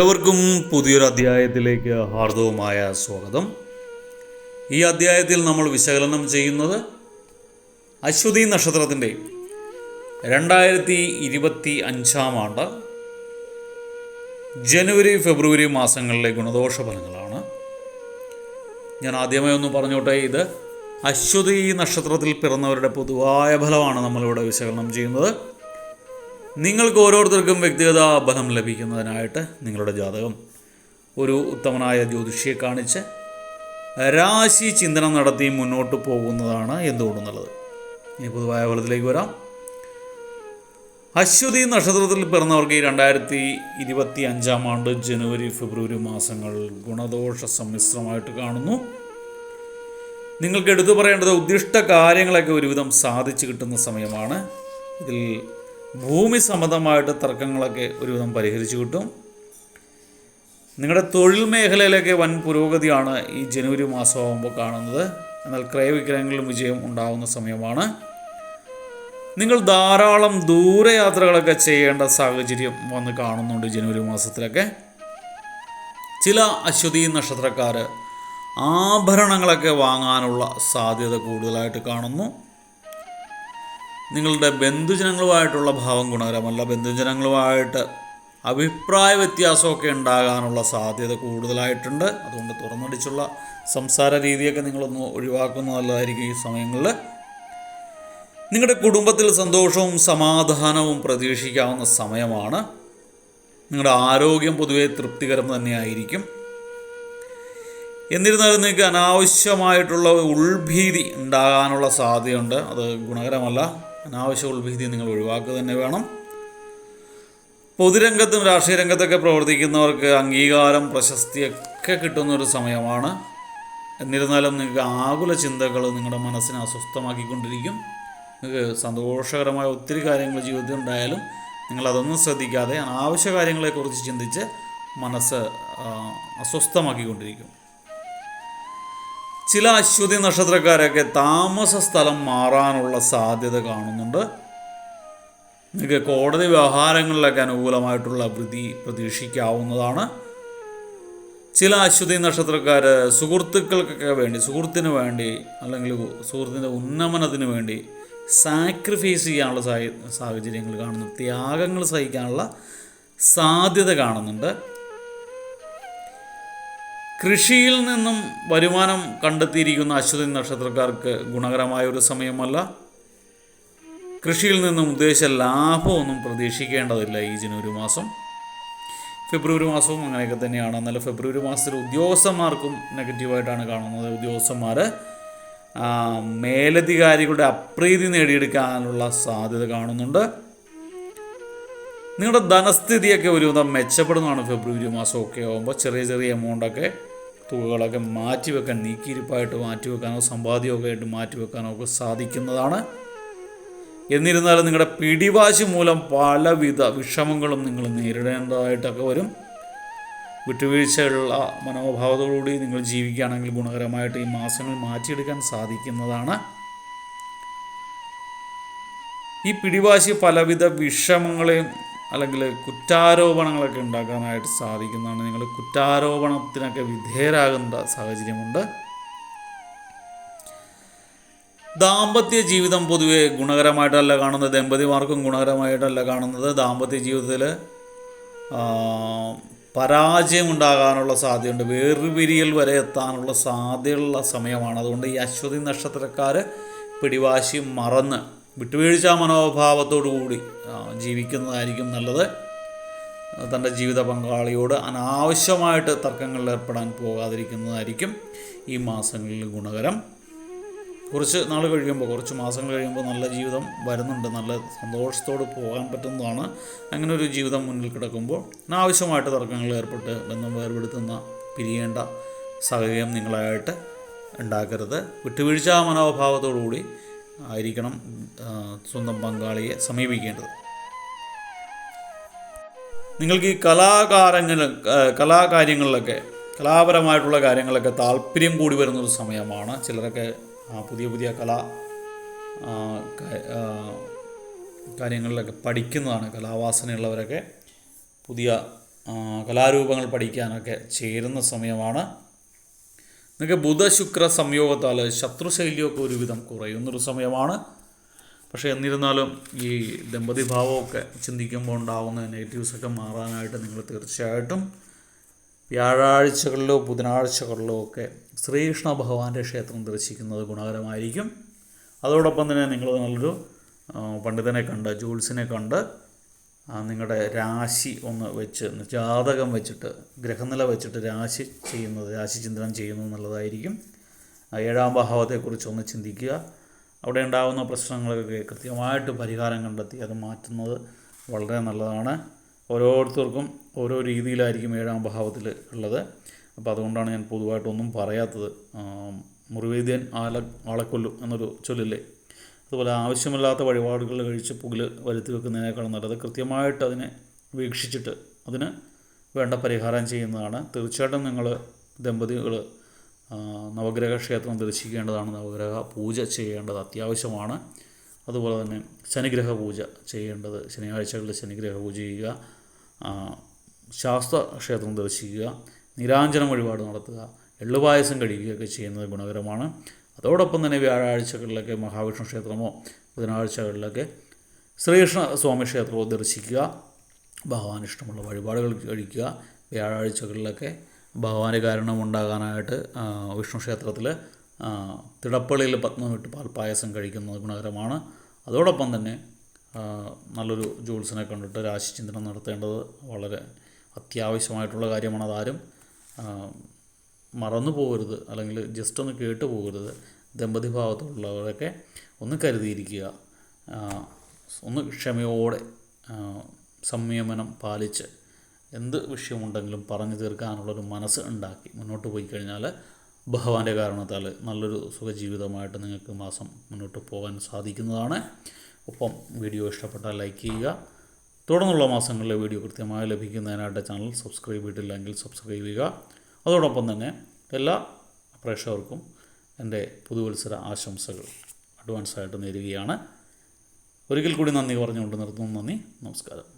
ഏവർക്കും പുതിയൊരു അധ്യായത്തിലേക്ക് ഹാർദവുമായ സ്വാഗതം. ഈ അധ്യായത്തിൽ നമ്മൾ വിശകലനം ചെയ്യുന്നത് അശ്വതി നക്ഷത്രത്തിന്റെ രണ്ടായിരത്തി ഇരുപത്തി അഞ്ചാം ആണ്ട് ജനുവരി ഫെബ്രുവരി മാസങ്ങളിലെ ഗുണദോഷ ഫലങ്ങളാണ്. ഞാൻ ആദ്യമായി ഒന്ന് പറഞ്ഞോട്ടെ ഇത് അശ്വതി നക്ഷത്രത്തിൽ പിറന്നവരുടെ പൊതുവായ ഫലമാണ് നമ്മളിവിടെ വിശകലനം ചെയ്യുന്നത്. നിങ്ങൾക്ക് ഓരോരുത്തർക്കും വ്യക്തിഗത ബലം ലഭിക്കുന്നതിനായിട്ട് നിങ്ങളുടെ ജാതകം ഒരു ഉത്തമനായ ജ്യോതിഷിയെ കാണിച്ച് രാശി ചിന്തനം നടത്തി മുന്നോട്ട് പോകുന്നതാണ് എന്തുകൊണ്ടെന്നുള്ളത് ഇനി പൊതുവായ ഫലത്തിലേക്ക് വരാം. അശ്വതി നക്ഷത്രത്തിൽ പിറന്നവർക്ക് രണ്ടായിരത്തി ഇരുപത്തി അഞ്ചാം ആണ്ട് ജനുവരി ഫെബ്രുവരി മാസങ്ങൾ ഗുണദോഷ സമ്മിശ്രമായിട്ട് കാണുന്നു. നിങ്ങൾക്ക് എടുത്തു പറയേണ്ടത് ഉദ്ദിഷ്ട കാര്യങ്ങളൊക്കെ ഒരുവിധം സാധിച്ചു കിട്ടുന്ന സമയമാണ്. ഇതിൽ ഭൂമി സംബന്ധമായിട്ട് തർക്കങ്ങളൊക്കെ ഒരുവിധം പരിഹരിച്ചു കിട്ടും. നിങ്ങളുടെ തൊഴിൽ മേഖലയിലൊക്കെ വൻ പുരോഗതിയാണ് ഈ ജനുവരി മാസമാകുമ്പോൾ കാണുന്നത്. എന്നാൽ ക്രയവിക്രയങ്ങളിലും വിജയം ഉണ്ടാകുന്ന സമയമാണ്. നിങ്ങൾ ധാരാളം ദൂരയാത്രകളൊക്കെ ചെയ്യേണ്ട സാഹചര്യം വന്ന് കാണുന്നുണ്ട് ജനുവരി മാസത്തിലൊക്കെ. ചില അശ്വതി നക്ഷത്രക്കാർ ആഭരണങ്ങളൊക്കെ വാങ്ങാനുള്ള സാധ്യത കൂടുതലായിട്ട് കാണുന്നു. നിങ്ങളുടെ ബന്ധുജനങ്ങളുമായിട്ടുള്ള ഭാവം ഗുണകരമല്ല. ബന്ധുജനങ്ങളുമായിട്ട് അഭിപ്രായ വ്യത്യാസമൊക്കെ ഉണ്ടാകാനുള്ള സാധ്യത കൂടുതലായിട്ടുണ്ട്. അതുകൊണ്ട് തുറന്നടിച്ചുള്ള സംസാര രീതിയൊക്കെ നിങ്ങളൊന്ന് ഒഴിവാക്കുന്നത് നല്ലതായിരിക്കും ഈ സമയങ്ങളിൽ. നിങ്ങളുടെ കുടുംബത്തിൽ സന്തോഷവും സമാധാനവും പ്രതീക്ഷിക്കാവുന്ന സമയമാണ്. നിങ്ങളുടെ ആരോഗ്യം പൊതുവെ തൃപ്തികരം തന്നെയായിരിക്കും. എന്നിരുന്നാലും നിങ്ങൾക്ക് അനാവശ്യമായിട്ടുള്ള ഉൾഭീതി ഉണ്ടാകാനുള്ള സാധ്യതയുണ്ട്. അത് ഗുണകരമല്ല. അനാവശ്യ ഉൾഭീതി നിങ്ങൾ ഒഴിവാക്കുക തന്നെ വേണം. പൊതുരംഗത്തും രാഷ്ട്രീയ രംഗത്തൊക്കെ പ്രവർത്തിക്കുന്നവർക്ക് അംഗീകാരം പ്രശസ്തിയൊക്കെ കിട്ടുന്ന ഒരു സമയമാണ്. എന്നിരുന്നാലും നിങ്ങൾക്ക് ആകുല ചിന്തകൾ നിങ്ങളുടെ മനസ്സിനെ അസ്വസ്ഥമാക്കിക്കൊണ്ടിരിക്കും. നിങ്ങൾക്ക് സന്തോഷകരമായ ഒത്തിരി കാര്യങ്ങൾ ജീവിതത്തിൽ ഉണ്ടായാലും നിങ്ങളതൊന്നും ശ്രദ്ധിക്കാതെ അനാവശ്യ കാര്യങ്ങളെക്കുറിച്ച് ചിന്തിച്ച് മനസ്സ് അസ്വസ്ഥമാക്കിക്കൊണ്ടിരിക്കും. ചില അശ്വതി നക്ഷത്രക്കാരൊക്കെ താമസ സ്ഥലം മാറാനുള്ള സാധ്യത കാണുന്നുണ്ട്. നിങ്ങൾക്ക് കോടതി വ്യവഹാരങ്ങളിലൊക്കെ അനുകൂലമായിട്ടുള്ള വൃതി പ്രതീക്ഷിക്കാവുന്നതാണ്. ചില അശ്വതി നക്ഷത്രക്കാർ സുഹൃത്തുക്കൾക്കൊക്കെ വേണ്ടി സുഹൃത്തിന് വേണ്ടി അല്ലെങ്കിൽ സുഹൃത്തിന്റെ ഉന്നമനത്തിന് വേണ്ടി സാക്രിഫൈസ് ചെയ്യാനുള്ള സാഹചര്യങ്ങൾ കാണുന്നു. ത്യാഗങ്ങൾ സഹിക്കാനുള്ള സാധ്യത കാണുന്നുണ്ട്. കൃഷിയിൽ നിന്നും വരുമാനം കണ്ടെത്തിയിരിക്കുന്ന അശ്വതി നക്ഷത്രക്കാർക്ക് ഗുണകരമായ ഒരു സമയമല്ല. കൃഷിയിൽ നിന്നും ഉദ്ദേശിച്ച ലാഭമൊന്നും പ്രതീക്ഷിക്കേണ്ടതില്ല ഈ ജനുവരി മാസം. ഫെബ്രുവരി മാസവും അങ്ങനെയൊക്കെ തന്നെയാണ്. എന്നാൽ ഫെബ്രുവരി മാസത്തിൽ ഉദ്യോഗസ്ഥന്മാർക്കും നെഗറ്റീവായിട്ടാണ് കാണുന്നത്. ഉദ്യോഗസ്ഥന്മാർ മേലധികാരികളുടെ അപ്രീതി നേടിയെടുക്കാനുള്ള സാധ്യത കാണുന്നുണ്ട്. നിങ്ങളുടെ ധനസ്ഥിതിയൊക്കെ ഒരുവിധം മെച്ചപ്പെടുന്നതാണ് ഫെബ്രുവരി മാസമൊക്കെ ആകുമ്പോൾ ചെറിയ ചെറിയ എമൗണ്ടൊക്കെ തുകകളൊക്കെ മാറ്റിവെക്കാൻ നീക്കിയിരിപ്പായിട്ട് മാറ്റിവെക്കാനോ സമ്പാദ്യമൊക്കെ ആയിട്ട് മാറ്റിവെക്കാനോ ഒക്കെ സാധിക്കുന്നതാണ്. എന്നിരുന്നാലും നിങ്ങളുടെ പിടിവാശി മൂലം പലവിധ വിഷമങ്ങളും നിങ്ങൾ നേരിടേണ്ടതായിട്ടൊക്കെ വരും. വിട്ടുവീഴ്ചയുള്ള മനോഭാവത്തോടുകൂടി നിങ്ങൾ ജീവിക്കുകയാണെങ്കിൽ ഗുണകരമായിട്ട് ഈ മാസങ്ങൾ മാറ്റിയെടുക്കാൻ സാധിക്കുന്നതാണ്. ഈ പിടിവാശി പലവിധ വിഷമങ്ങളെയും അല്ലെങ്കിൽ കുറ്റാരോപണങ്ങളൊക്കെ ഉണ്ടാക്കാനായിട്ട് സാധിക്കുന്നതാണ്. നിങ്ങൾ കുറ്റാരോപണത്തിനൊക്കെ വിധേയരാകേണ്ട സാഹചര്യമുണ്ട്. ദാമ്പത്യ ജീവിതം പൊതുവെ ഗുണകരമായിട്ടല്ല കാണുന്നത്. ദമ്പതിമാർക്കും ഗുണകരമായിട്ടല്ല കാണുന്നത്. ദാമ്പത്യ ജീവിതത്തിൽ പരാജയം ഉണ്ടാകാനുള്ള സാധ്യതയുണ്ട്. വേർപിരിയൽ വരെ എത്താനുള്ള സാധ്യതയുള്ള സമയമാണ്. അതുകൊണ്ട് ഈ അശ്വതി നക്ഷത്രക്കാർ പിടിവാശി മറന്ന് വിട്ടുവീഴ്ച മനോഭാവത്തോടു കൂടി ആ, ജീവിക്കുന്നതായിരിക്കും നല്ലത്. തന്റെ ജീവിത പങ്കാളിയോട് അനാവശ്യമായിട്ട് തർക്കങ്ങളിൽ ഏർപ്പെടാൻ പോകാതിരിക്കുന്നതായിരിക്കും ഈ മാസങ്ങളിൽ ഗുണകരം. കുറച്ച് നാൾ കഴിയുമ്പോൾ കുറച്ച് മാസങ്ങൾ കഴിയുമ്പോൾ നല്ല ജീവിതം വരുന്നുണ്ട്. നല്ല സന്തോഷത്തോട് പോകാൻ പറ്റുന്നതാണ്. അങ്ങനെ ഒരു ജീവിതം മുന്നിൽ കിടക്കുമ്പോൾ അനാവശ്യമായിട്ട് തർക്കങ്ങളിൽ ഏർപ്പെട്ട് ബന്ധം വേർപെടുത്തുന്ന പിരിയേണ്ട സാഹചര്യം നിങ്ങളായിട്ട് ഉണ്ടാക്കരുത്. വിട്ടുവീഴ്ച മനോഭാവത്തോടുകൂടി ആയിരിക്കണം സ്വന്തം പങ്കാളിയെ സമീപിക്കേണ്ടത്. നിങ്ങൾക്ക് ഈ കലാകാരങ്ങൾ കലാകാര്യങ്ങളിലൊക്കെ കലാപരമായിട്ടുള്ള കാര്യങ്ങളൊക്കെ താല്പര്യം കൂടി വരുന്നൊരു സമയമാണ്. ചിലരൊക്കെ പുതിയ പുതിയ കലാ കാര്യങ്ങളിലൊക്കെ പഠിക്കുന്നതാണ്. കലാവാസനയുള്ളവരൊക്കെ പുതിയ കലാരൂപങ്ങൾ പഠിക്കാനൊക്കെ ചേരുന്ന സമയമാണ്. നിങ്ങൾക്ക് ബുധശുക്ര സംയോഗത്താൽ ശത്രുശൈലിയൊക്കെ ഒരുവിധം കുറയുന്നൊരു സമയമാണ്. പക്ഷേ എന്നിരുന്നാലും ഈ ദമ്പതി ഭാവമൊക്കെ ചിന്തിക്കുമ്പോൾ ഉണ്ടാകുന്ന നെഗറ്റീവ്സൊക്കെ മാറാനായിട്ട് നിങ്ങൾ തീർച്ചയായിട്ടും വ്യാഴാഴ്ചകളിലോ ബുധനാഴ്ചകളിലോ ഒക്കെ ശ്രീകൃഷ്ണ ഭഗവാന്റെ ക്ഷേത്രം ദർശിക്കുന്നത് ഗുണകരമായിരിക്കും. അതോടൊപ്പം തന്നെ നിങ്ങൾ നല്ലൊരു പണ്ഡിതനെ കണ്ട് ജൂൾസിനെ കണ്ട് നിങ്ങളുടെ രാശി ഒന്ന് വെച്ച് ജാതകം വെച്ചിട്ട് ഗ്രഹനില വെച്ചിട്ട് രാശി ചെയ്യുന്നത് രാശി ചിന്തനം ചെയ്യുന്നു എന്നുള്ളതായിരിക്കും. ഏഴാം ഭാവത്തെക്കുറിച്ച് ഒന്ന് ചിന്തിക്കുക. അവിടെ ഉണ്ടാകുന്ന പ്രശ്നങ്ങളൊക്കെ കൃത്യമായിട്ട് പരിഹാരം കണ്ടെത്തി അത് മാറ്റുന്നത് വളരെ നല്ലതാണ്. ഓരോരുത്തർക്കും ഓരോ രീതിയിലായിരിക്കും ഏഴാം ഭാവത്തിൽ ഉള്ളത്. അപ്പോൾ അതുകൊണ്ടാണ് ഞാൻ പൊതുവായിട്ടൊന്നും പറയാത്തത്. മുറിവേദ്യൻ ആല ആളക്കൊല്ലു എന്നൊരു ചൊല്ലില്ലേ? അതുപോലെ ആവശ്യമില്ലാത്ത വഴിപാടുകൾ കഴിച്ച് പുകിൽ വരുത്തി വെക്കുന്നതിനേക്കാളും നല്ലത് കൃത്യമായിട്ട് അതിനെ വീക്ഷിച്ചിട്ട് അതിന് വേണ്ട പരിഹാരം ചെയ്യുന്നതാണ്. തീർച്ചയായിട്ടും നിങ്ങൾ ദമ്പതികൾ നവഗ്രഹ ക്ഷേത്രം ദർശിക്കേണ്ടതാണ്. നവഗ്രഹ പൂജ ചെയ്യേണ്ടത് അത്യാവശ്യമാണ്. അതുപോലെ തന്നെ ശനിഗ്രഹ പൂജ ചെയ്യേണ്ടത്. ശനിയാഴ്ചകളിൽ ശനിഗ്രഹ പൂജ ചെയ്യുക ശാസ്ത്ര ക്ഷേത്രം ദർശിക്കുക നിരാഞ്ജനം വഴിപാട് നടത്തുക എള്ളുപായസം കഴിക്കുകയൊക്കെ ചെയ്യുന്നത് ഗുണകരമാണ്. അതോടൊപ്പം തന്നെ വ്യാഴാഴ്ചകളിലൊക്കെ മഹാവിഷ്ണു ക്ഷേത്രമോ ബുധനാഴ്ചകളിലൊക്കെ ശ്രീകൃഷ്ണ സ്വാമി ക്ഷേത്രമോ ദർശിക്കുക ഭഗവാൻ ഇഷ്ടമുള്ള വഴിപാടുകൾ കഴിക്കുക. വ്യാഴാഴ്ചകളിലൊക്കെ ഭഗവാന് കാരണം ഉണ്ടാകാനായിട്ട് വിഷ്ണു ക്ഷേത്രത്തിൽ തിടപ്പള്ളിയിൽ പത്മമിട്ട് പാൽപ്പായസം കഴിക്കുന്നത് ഗുണകരമാണ്. അതോടൊപ്പം തന്നെ നല്ലൊരു ജൂൾസിനെ കണ്ടിട്ട് രാശിചിന്തനം നടത്തേണ്ടത് വളരെ അത്യാവശ്യമായിട്ടുള്ള കാര്യമാണ്. അതാരും മറന്നു പോകരുത് അല്ലെങ്കിൽ ജസ്റ്റ് ഒന്ന് കേട്ടു പോകരുത്. ദമ്പതി ഭാവത്തുള്ളവരൊക്കെ ഒന്ന് കരുതിയിരിക്കുക. ഒന്ന് ക്ഷമയോടെ സംയമനം പാലിച്ച് എന്ത് വിഷയമുണ്ടെങ്കിലും പറഞ്ഞു തീർക്കാനുള്ളൊരു മനസ്സ് ഉണ്ടാക്കി മുന്നോട്ട് പോയി കഴിഞ്ഞാൽ ഭഗവാന്റെ കാരണത്താൽ നല്ലൊരു സുഖജീവിതമായിട്ട് നിങ്ങൾക്ക് മാസം മുന്നോട്ട് പോകാൻ സാധിക്കുന്നതാണ്. ഒപ്പം വീഡിയോ ഇഷ്ടപ്പെട്ടാൽ ലൈക്ക് ചെയ്യുക. തുടർന്നുള്ള മാസങ്ങളിലെ വീഡിയോ കൃത്യമായി ലഭിക്കുന്നതിനായിട്ട് ചാനൽ സബ്സ്ക്രൈബ് ചെയ്തിട്ടില്ലെങ്കിൽ സബ്സ്ക്രൈബ് ചെയ്യുക. അതോടൊപ്പം തന്നെ എല്ലാ പ്രേക്ഷകർക്കും എന്റെ പുതുവത്സര ആശംസകൾ അഡ്വാൻസായിട്ട് നേരുകയാണ്. ഒരിക്കൽ കൂടി നന്ദി പറഞ്ഞുകൊണ്ട് നിർത്തുന്നു. നന്ദി. നമസ്കാരം.